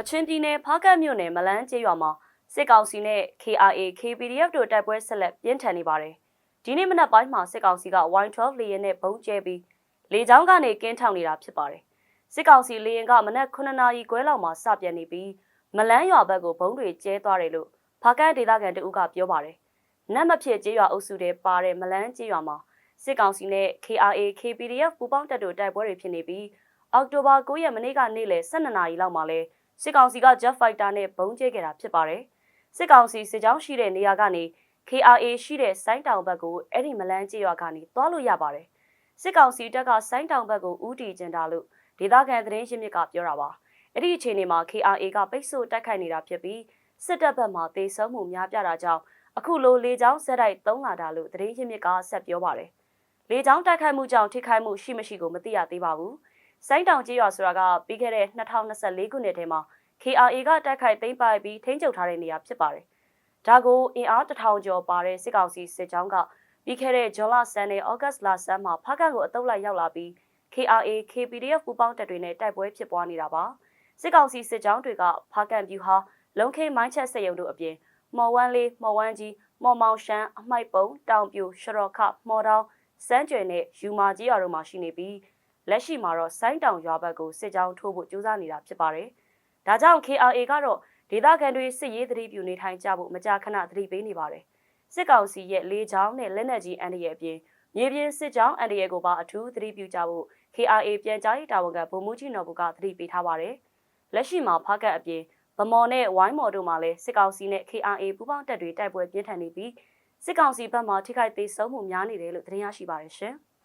ကချင်ပြည်နယ်ဖားကတ်မြို့နယ်မလန်းကျေးရွာမှာစစ်ကောင်စီနဲ့ KRA KPDF တို့တိုက်ပွဲဆက်လက်ပြင်းထန်နေပါတယ်။ဒီနေ့မနက်ပိုင်းမှာစစ်ကောင်စီက Y12 လေယာဉ်နဲ့ပုံကျဲပြီးလေကြောင်းကနေကင်းထောင်နေတာဖြစ်ပါတယ်။စစ်ကောင်စီလေယာဉ်ကမနက်9နာရီခွဲလောက်မှာစပြန်နေပြီးမလန်းရွာဘက်ကိုဘုံတွေကျဲသွားတယ်လို့ဖားကတ်ဒေသခံတအုပ်ကပြောပါတယ်။နတ်မဖြစ်ကျေးရွာအုပ်စုတွေပါတဲ့မလန်းကျေးရွာမှာစစ်ကောင်စီနဲ့ KRA KPDF ပူးပေါင်းတပ်တို့တိုက်ပွဲတွေဖြစ်နေပြီးအောက်တိုဘာ9ရက်မနေ့ကနေ့လယ်12နာရီလောက်မှာလဲ စစ်ကောင်စီက Jet Fighter နဲ့ဘုံကျဲခဲ့တာဖြစ်ပါတယ်။စစ်ကောင်စီစစ်ကြောင်းရှိတဲ့နေရာကနေ KRA ရှိတဲ့စိုင်းတောင်ဘက်ကိုအဲ့ဒီမလန်းကျေးရွာကနေသွားလို့ရပါတယ်။စစ်ကောင်စီတပ်ကစိုင်းတောင်ဘက်ကိုဦးတည်ကျင်တာလို့ဒေသခံသတင်းရင်းမြစ်ကပြောတာပါ။အဲ့ဒီအချိန်တွေမှာ KRA ကပိတ်ဆို့တိုက်ခိုက်နေတာဖြစ်ပြီးစစ်တပ်ဘက်မှတေဆုံးမှုများပြတာကြောင့်အခုလိုလေကြောင်းဆက်တိုက်သုံးလာတာလို့သတင်းရင်းမြစ်ကဆက်ပြောပါတယ်။လေကြောင်းတိုက်ခိုက်မှုကြောင့်ထိခိုက်မှုရှိမရှိကိုမသိရသေးပါဘူး။ စိုင်းတောင်ကျေးရွာဆိုတာကပြီးခဲ့တဲ့2024ခုနှစ်ထဲမှာ KRA ကတိုက်ခိုက်သိမ်းပိုက်ပြီးထိန်းချုပ်ထားတဲ့နေရာဖြစ်ပါတယ်။ဒါကိုအင်အားတထောင်ကျော်ပါတဲ့စစ်ကောင်စီစစ်ကြောင်းကပြီးခဲ့တဲ့ဇွန်လဆန်းနဲ့ဩဂတ်လဆန်းမှာဖားကန့်ကိုအတုပ်လိုက်ရောက်လာပြီး KRA KPDF ပူးပေါင်းတပ်တွေနဲ့တိုက်ပွဲဖြစ်ပွားနေတာပါ။စစ်ကောင်စီစစ်ကြောင်းတွေကဖားကန့်ပြူဟာလုံခေမိုင်းချက်စက်ရုံတို့အပြင်မော်ဝမ်းလေးမော်ဝမ်းကြီးမော်မောင်ရှမ်းအမိုက်ပုံတောင်ပြူရှရော့ခမော်တောင်စမ်းကြွယ်နဲ့ယူမာကြီးရွာတို့မှာရှိနေပြီး လက်ရှိမှာတော့ဆိုင်းတောင်ရွာဘက်ကိုစစ်ကြောင်းထိုးဖို့ကြိုးစားနေတာဖြစ်ပါတယ်။ဒါကြောင့် KRA ကတော့ဒေသခံတွေစစ်ရေးသတိပြုနေထိုင်ကြဖို့မကြာခဏသတိပေးနေပါတယ်။စစ်ကောင်စီရဲ့လေကြောင်းနဲ့လက်နက်ကြီးအန်ဒီရဲ့အပြင်မြေပြင်စစ်ကြောင်းအန်ဒီရဲ့ကိုပါအထူးသတိပြုကြဖို့ KRA ပြန်ကြားရေးတာဝန်ခံဗိုလ်မှူးကြီးနော်ဘူကသတိပေးထားပါတယ်။လက်ရှိမှာဖားကတ်အပြင်ဗမော်နဲ့ဝိုင်းမော်တို့မှာလည်းစစ်ကောင်စီနဲ့ KRA ပူးပေါင်းတပ်တွေတိုက်ပွဲပြင်းထန်နေပြီးစစ်ကောင်စီဘက်မှထိခိုက်သေးဆုံးမှုများနေတယ်လို့သတင်းရရှိပါတယ်ရှင်။